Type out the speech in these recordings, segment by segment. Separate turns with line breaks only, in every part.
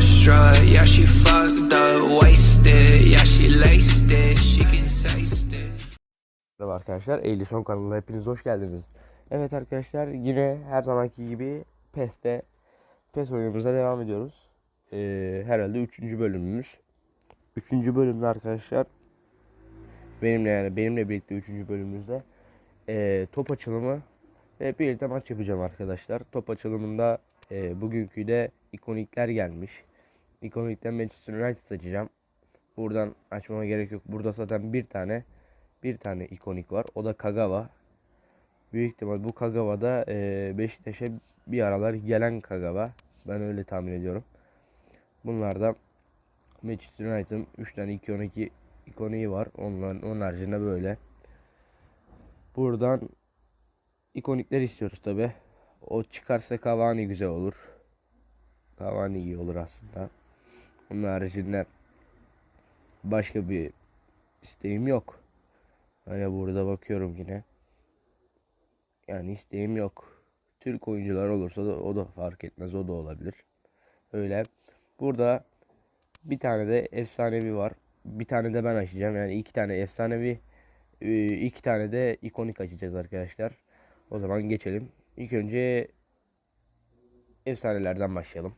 starstruck. Yeah, she fucked up, wasted. Yeah, she laced it. She can taste it.
Merhaba arkadaşlar, Eylül Son kanalına hepiniz hoş geldiniz. Evet arkadaşlar, yine her zamanki gibi PES'te PES oyunumuza devam ediyoruz. Ee, herhalde 3. bölümümüz. 3. bölümde arkadaşlar benimle yani benimle birlikte 3. bölümümüzde ee, top açılımı ve birlikte maç yapacağım arkadaşlar. Top açılımında ee, bugünkü de ikonikler gelmiş. İkonikten Manchester United seçeceğim. Buradan açmama gerek yok. Burada zaten bir tane bir tane ikonik var. O da Kagawa. Büyük ihtimal bu Kagawa da e, Beşiktaş'a bir aralar gelen Kagawa. Ben öyle tahmin ediyorum. Bunlardan Manchester United'ın 3 tane 2-12 ikoniği var. Onların, onun haricinde böyle. Buradan ikonikler istiyoruz tabi. O çıkarsa Cavani güzel olur. Cavani iyi olur aslında. Onun haricinde başka bir isteğim yok. Hani burada bakıyorum yine. Yani isteğim yok. Türk oyuncular olursa da o da fark etmez. O da olabilir. Öyle. Burada bir tane de efsanevi var. Bir tane de ben açacağım. Yani iki tane efsanevi e, iki tane de ikonik açacağız arkadaşlar. O zaman geçelim. İlk önce efsanelerden başlayalım.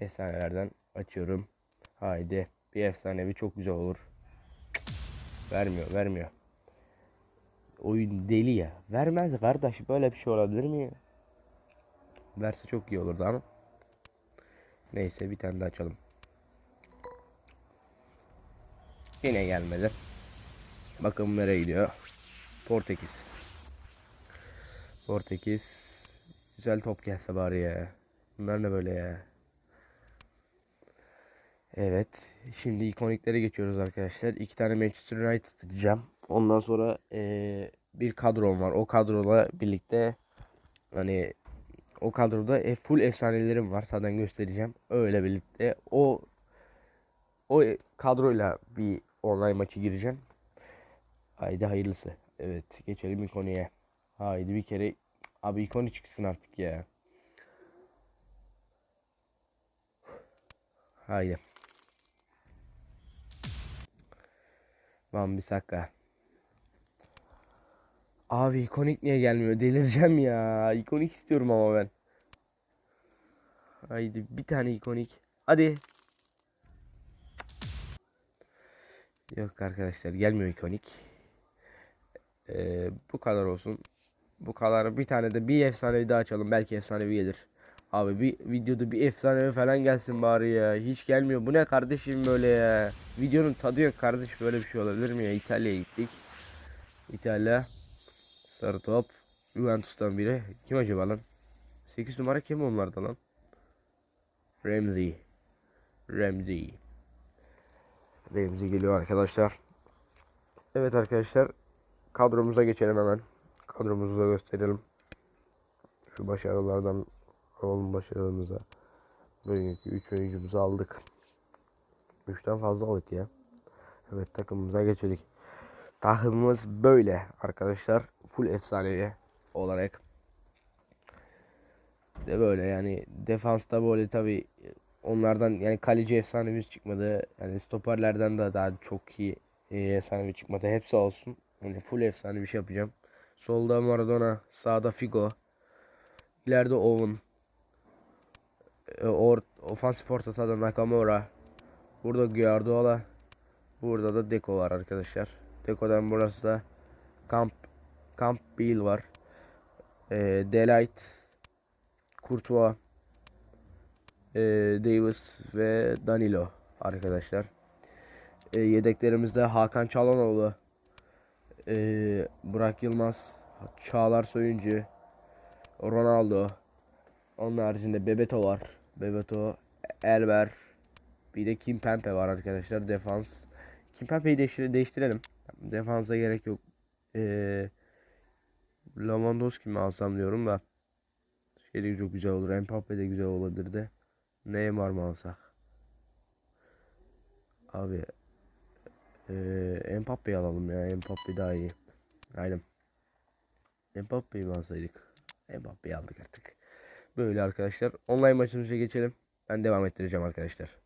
Efsanelerden açıyorum. Haydi. Bir efsanevi çok güzel olur. Vermiyor, vermiyor. Oyun deli ya. Vermez kardeş. Böyle bir şey olabilir mi? Verse çok iyi olurdu ama. Neyse bir tane daha açalım. Yine gelmedi. Bakalım nereye gidiyor. Portekiz. Portekiz. Güzel top gelse bari ya. Bunlar ne böyle ya. Evet. Şimdi ikoniklere geçiyoruz arkadaşlar. İki tane Manchester United diyeceğim. Ondan sonra eee, bir kadrom var. O kadrola birlikte hani o kadroda e, full efsanelerim var. Zaten göstereceğim. Öyle birlikte o o kadroyla bir online maçı gireceğim. Haydi hayırlısı. Evet geçelim ikoniye. Haydi bir kere abi ikoni çıksın artık ya. Haydi. Van Bissaka. Abi ikonik niye gelmiyor? Delireceğim ya. İkonik istiyorum ama ben. Haydi bir tane ikonik. Hadi. Yok arkadaşlar gelmiyor ikonik. Ee, bu kadar olsun. Bu kadar. Bir tane de bir efsanevi daha açalım. Belki efsanevi gelir. Abi bir videoda bir efsanevi falan gelsin bari ya. Hiç gelmiyor. Bu ne kardeşim böyle ya. Videonun tadı yok kardeş. Böyle bir şey olabilir mi ya? İtalya'ya gittik. İtalya. Sarı top. Juventus'tan biri. Kim acaba lan? 8 numara kim onlarda lan? Ramsey. Ramsey. Ramsey geliyor arkadaşlar. Evet arkadaşlar. Kadromuza geçelim hemen. Kadromuzu da gösterelim. Şu başarılardan alalım başarılarımıza. Bugünkü 3 oyuncumuzu aldık. 3'ten fazla aldık ya. Evet takımımıza geçelim. Takımımız böyle arkadaşlar. Full efsanevi olarak. De böyle yani defansta böyle tabi onlardan yani kaleci efsanemiz çıkmadı. Yani stoperlerden de daha çok iyi e, efsanevi çıkmadı. Hepsi olsun. Yani full efsane bir şey yapacağım. Solda Maradona, sağda Figo. İleride Owen. E, or, ofansif orta sahada Nakamura. Burada Guardiola. Burada da Deco var arkadaşlar. Deco'dan burası da Camp Camp Bill var. E, Delight. Courtois. E, Davis ve Danilo arkadaşlar. E, yedeklerimizde Hakan Çalhanoğlu. E, Burak Yılmaz. Çağlar Soyuncu. Ronaldo. Onun haricinde Bebeto var. Bebeto, Elber. Bir de Kim Pempe var arkadaşlar. Defans. Kim Pempe'yi değiştir değiştirelim. Defansa gerek yok. Ee, Lewandowski mi alsam diyorum da. Şey de çok güzel olur. Mbappe de güzel olabilir de. Neymar mı alsak? Abi. Ee, Mbappe'yi alalım ya. Mbappe daha iyi. Aynen. Mbappe'yi mi alsaydık? Mbappe'yi aldık artık. Böyle arkadaşlar. Online maçımıza geçelim. Ben devam ettireceğim arkadaşlar.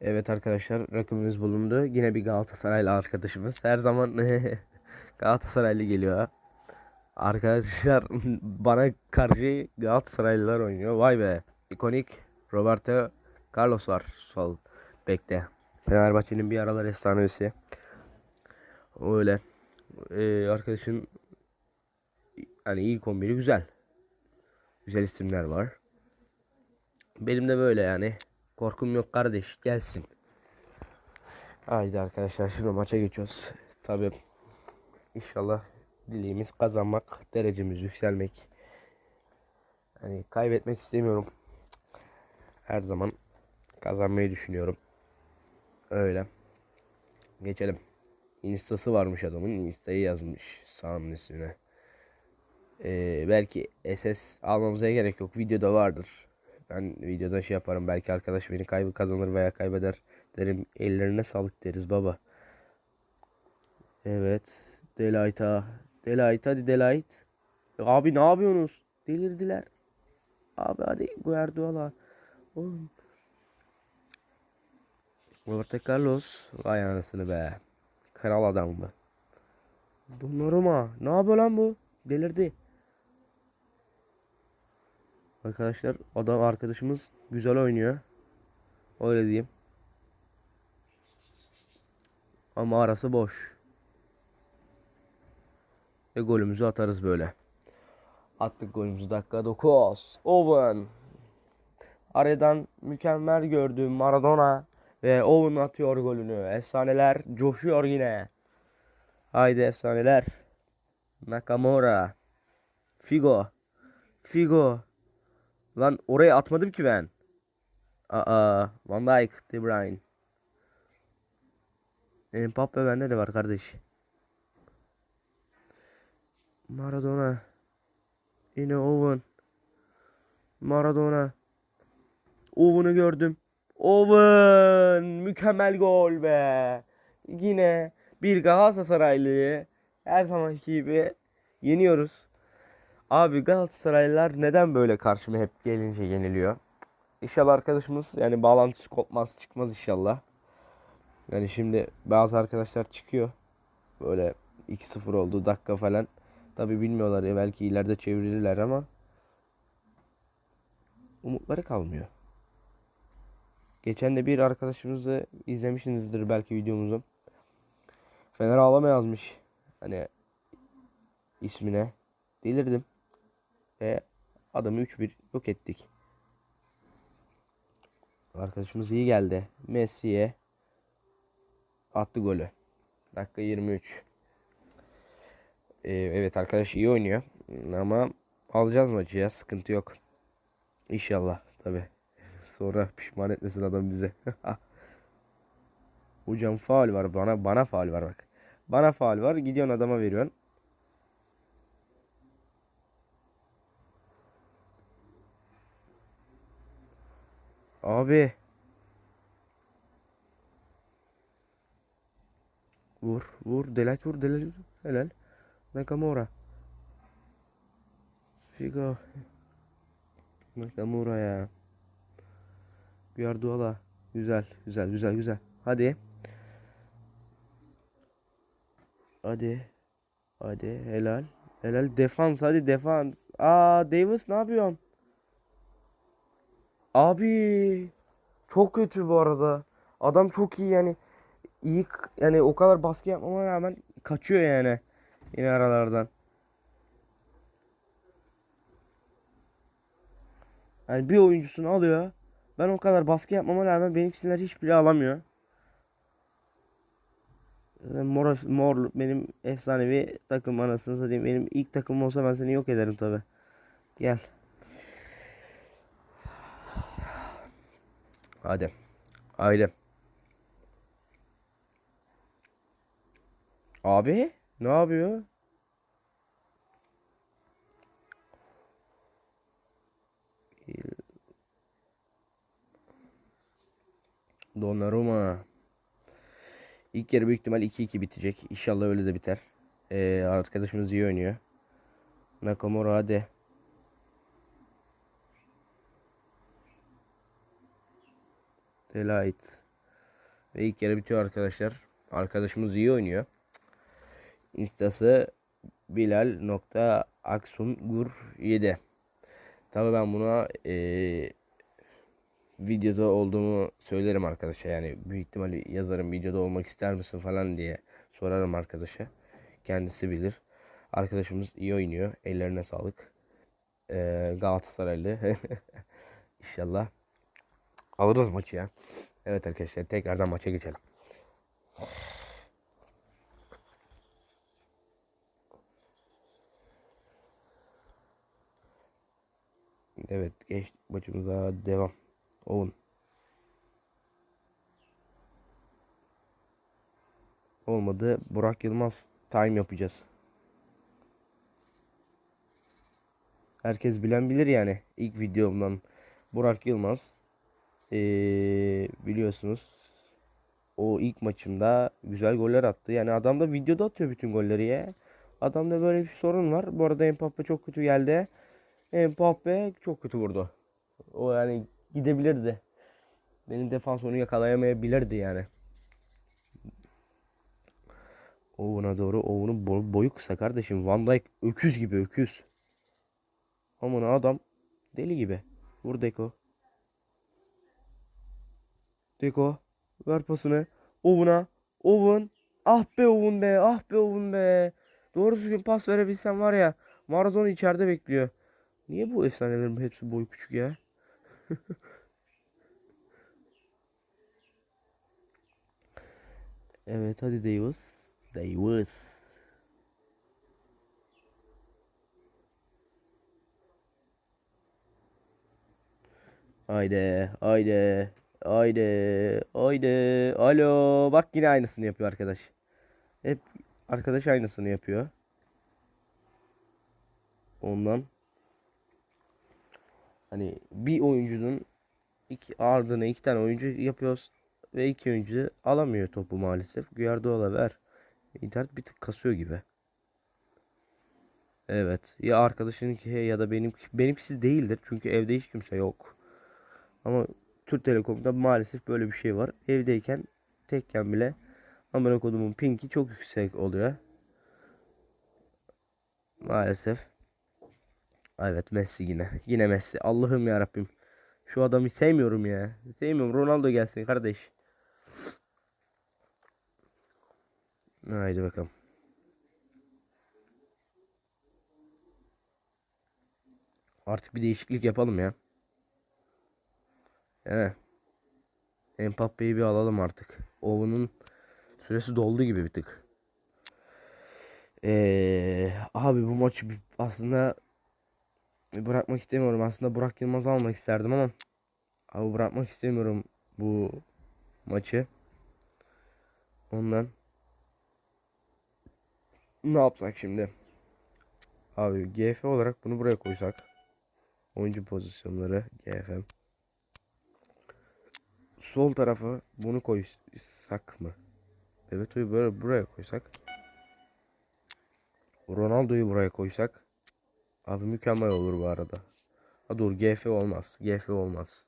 Evet arkadaşlar rakibimiz bulundu. Yine bir Galatasaraylı arkadaşımız. Her zaman Galatasaraylı geliyor. Arkadaşlar bana karşı Galatasaraylılar oynuyor. Vay be. İkonik Roberto Carlos var sol bekte. Fenerbahçe'nin bir aralar efsanesi. Öyle. Ee, arkadaşın hani ilk 11'i güzel. Güzel isimler var. Benim de böyle yani. Korkum yok kardeş. Gelsin. Haydi arkadaşlar şimdi maça geçiyoruz. Tabi inşallah dileğimiz kazanmak, derecemiz yükselmek. Hani kaybetmek istemiyorum. Her zaman kazanmayı düşünüyorum. Öyle. Geçelim. Instası varmış adamın. Insta'yı yazmış sahanın ismine. Ee, belki SS almamıza gerek yok. Videoda vardır. Ben videoda şey yaparım. Belki arkadaş beni kaybı kazanır veya kaybeder. Derim ellerine sağlık deriz baba. Evet. Delight'a. Delight hadi Delight. Abi ne yapıyorsunuz? Delirdiler. Abi hadi Guardiola. Oğlum. Roberto Carlos. Vay anasını be. Kral adam bu. Donnarumma. Ne yapıyor lan bu? Delirdi. Arkadaşlar adam arkadaşımız güzel oynuyor. Öyle diyeyim. Ama arası boş. Ve golümüzü atarız böyle. Attık golümüzü dakika 9. Owen. Aradan mükemmel gördüğüm Maradona ve Owen atıyor golünü. Efsaneler coşuyor yine. Haydi efsaneler. Nakamura. Figo. Figo. Lan oraya atmadım ki ben. Aa, Van Dijk, De Bruyne. Mbappe bende de var kardeş. Maradona. Yine Owen. Maradona. Owen'ı gördüm. Owen! Mükemmel gol be. Yine bir Galatasaraylı'yı her zamanki gibi yeniyoruz. Abi Galatasaraylılar neden böyle karşıma hep gelince yeniliyor? İnşallah arkadaşımız yani bağlantısı kopmaz çıkmaz inşallah. Yani şimdi bazı arkadaşlar çıkıyor. Böyle 2-0 oldu dakika falan. Tabi bilmiyorlar ya belki ileride çevirirler ama umutları kalmıyor. Geçen de bir arkadaşımızı izlemişsinizdir belki videomuzu. Fener ağlama yazmış. Hani ismine. Delirdim. Ve adamı 3-1 yok ettik. Arkadaşımız iyi geldi. Messi'ye attı golü. Dakika 23. Ee, evet arkadaş iyi oynuyor. Ama alacağız maçı ya. Sıkıntı yok. İnşallah tabi. Sonra pişman etmesin adam bize. Hocam faul var bana bana faul var bak. Bana faul var gidiyorsun adama veriyorsun. Abi. Vur vur Delight vur Delight vur. Helal. Nakamura. Figo. Nakamura ya. Guardiola. Güzel güzel güzel güzel. Hadi. Hadi. Hadi helal. Helal defans hadi defans. Aa Davis ne yapıyorsun? Abi çok kötü bu arada. Adam çok iyi yani. İyi yani o kadar baskı yapmama rağmen kaçıyor yani. Yine aralardan. Yani bir oyuncusunu alıyor. Ben o kadar baskı yapmama rağmen benimkisiler hiçbiri alamıyor. Mor, mor benim efsanevi takım anasını satayım. Benim ilk takımım olsa ben seni yok ederim tabi. Gel. Hadi. Haydi. Abi ne yapıyor? Donnarumma. İlk yarı büyük ihtimal 2-2 bitecek. İnşallah öyle de biter. Ee, arkadaşımız iyi oynuyor. Nakamura hadi. Delight. Ve ilk yarı bitiyor arkadaşlar. Arkadaşımız iyi oynuyor. Instası Bilal.aksungur7 Tabii ben buna eee, videoda olduğumu söylerim arkadaşa. Yani büyük ihtimalle yazarım videoda olmak ister misin falan diye sorarım arkadaşa. Kendisi bilir. Arkadaşımız iyi oynuyor. Ellerine sağlık. Eee Galatasaraylı. İnşallah alırız maçı ya. Evet arkadaşlar tekrardan maça geçelim. Evet geç maçımıza devam. Oğun. Olmadı. Burak Yılmaz time yapacağız. Herkes bilen bilir yani. İlk videomdan Burak Yılmaz. Ee, biliyorsunuz. O ilk maçımda güzel goller attı. Yani adam da videoda atıyor bütün golleri ya. Adamda böyle bir sorun var. Bu arada Mbappe çok kötü geldi. Mbappe çok kötü vurdu. O yani gidebilirdi. Benim defans onu yakalayamayabilirdi yani. Oğuna doğru. Boy- boyu kısa kardeşim. Van Dijk öküz gibi öküz. Aman adam deli gibi. Vur Deko. Deko. Ver pasını. Owen'a. Owen. Ah be Owen be. Ah be Owen be. Doğru düzgün pas verebilsem var ya. Maradona içeride bekliyor. Niye bu efsanelerin hepsi boy küçük ya? Evet hadi Davis. Davis. Haydi, haydi, haydi, haydi. Alo, bak yine aynısını yapıyor arkadaş. Hep arkadaş aynısını yapıyor. Ondan hani bir oyuncunun iki ardına iki tane oyuncu yapıyoruz ve iki oyuncu alamıyor topu maalesef. Guardiola ver. İnternet bir tık kasıyor gibi. Evet. Ya arkadaşınınki ya da benim benimkisi değildir. Çünkü evde hiç kimse yok. Ama Türk Telekom'da maalesef böyle bir şey var. Evdeyken tekken bile amına kodumun pinki çok yüksek oluyor. Maalesef. Evet Messi yine. Yine Messi. Allah'ım ya Rabbim. Şu adamı sevmiyorum ya. Sevmiyorum. Ronaldo gelsin kardeş. Haydi bakalım. Artık bir değişiklik yapalım ya. Evet. Mbappe'yi bir alalım artık. Owen'un süresi doldu gibi bir tık. Ee, abi bu maçı aslında bırakmak istemiyorum. Aslında Burak Yılmaz almak isterdim ama abi bırakmak istemiyorum bu maçı. Ondan ne yapsak şimdi? Abi GF olarak bunu buraya koysak. Oyuncu pozisyonları GFM. Sol tarafa bunu koysak mı? Bebeto'yu böyle buraya koysak. Ronaldo'yu buraya koysak. Abi mükemmel olur bu arada. Ha dur GF olmaz. GF olmaz.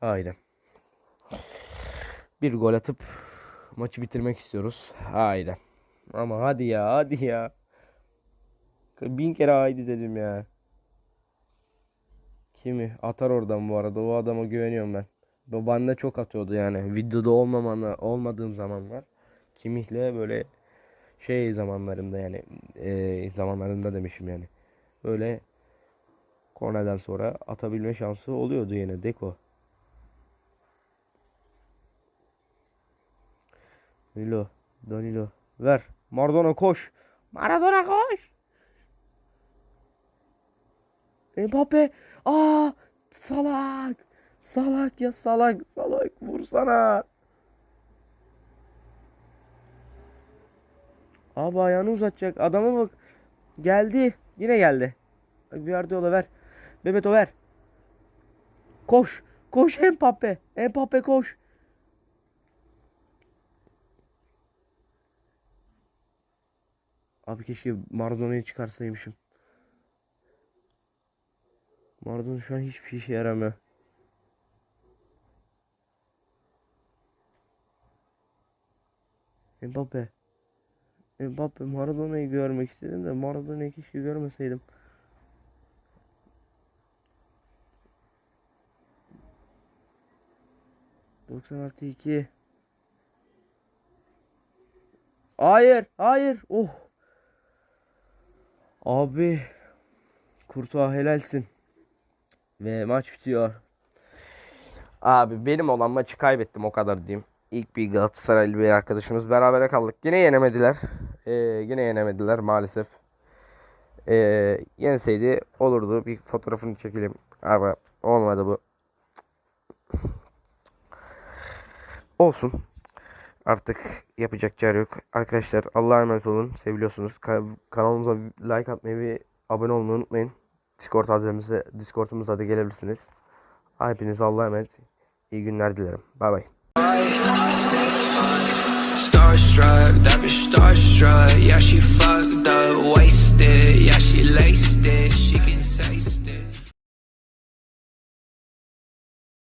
Haydi. Bir gol atıp maçı bitirmek istiyoruz. Haydi. Ama hadi ya hadi ya. Bin kere haydi dedim ya. Kimi? Atar oradan bu arada. O adama güveniyorum ben. Bu bende çok atıyordu yani. Videoda olmamana, olmadığım zamanlar. Kimihle böyle şey zamanlarında yani eee, zamanlarında demişim yani. Böyle korneden sonra atabilme şansı oluyordu yine Deko. Danilo, Danilo ver. Maradona koş. Maradona koş. Mbappe. Aa salak. Salak ya salak salak vursana. Abi ayağını uzatacak. Adama bak. Geldi. Yine geldi. Guardiola ver. Bebeto ver. Koş. Koş Mbappe. Mbappe koş. Abi keşke Maradona'yı çıkarsaymışım. Maradona şu an hiçbir işe yaramıyor. Mbappe. Mbappe Maradona'yı görmek istedim de Maradona'yı keşke görmeseydim. Doksan artı iki. Hayır, hayır. Oh. Abi. Kurtuğa helalsin. Ve maç bitiyor. Abi benim olan maçı kaybettim o kadar diyeyim. İlk bir Galatasaraylı bir arkadaşımız berabere kaldık. Yine yenemediler. Ee, yine yenemediler maalesef. Ee, yenseydi olurdu. Bir fotoğrafını çekelim. Ama olmadı bu. Olsun. Artık yapacak çare yok. Arkadaşlar Allah'a emanet olun. Seviliyorsunuz. Ka- kanalımıza like atmayı ve abone olmayı unutmayın. Discord adresimize, Discord'umuza da gelebilirsiniz. Hepinize Allah'a emanet. İyi günler dilerim. Bay bay.
Starstruck, that bitch starstruck. Yeah, she fucked up, wasted. Yeah, she laced it.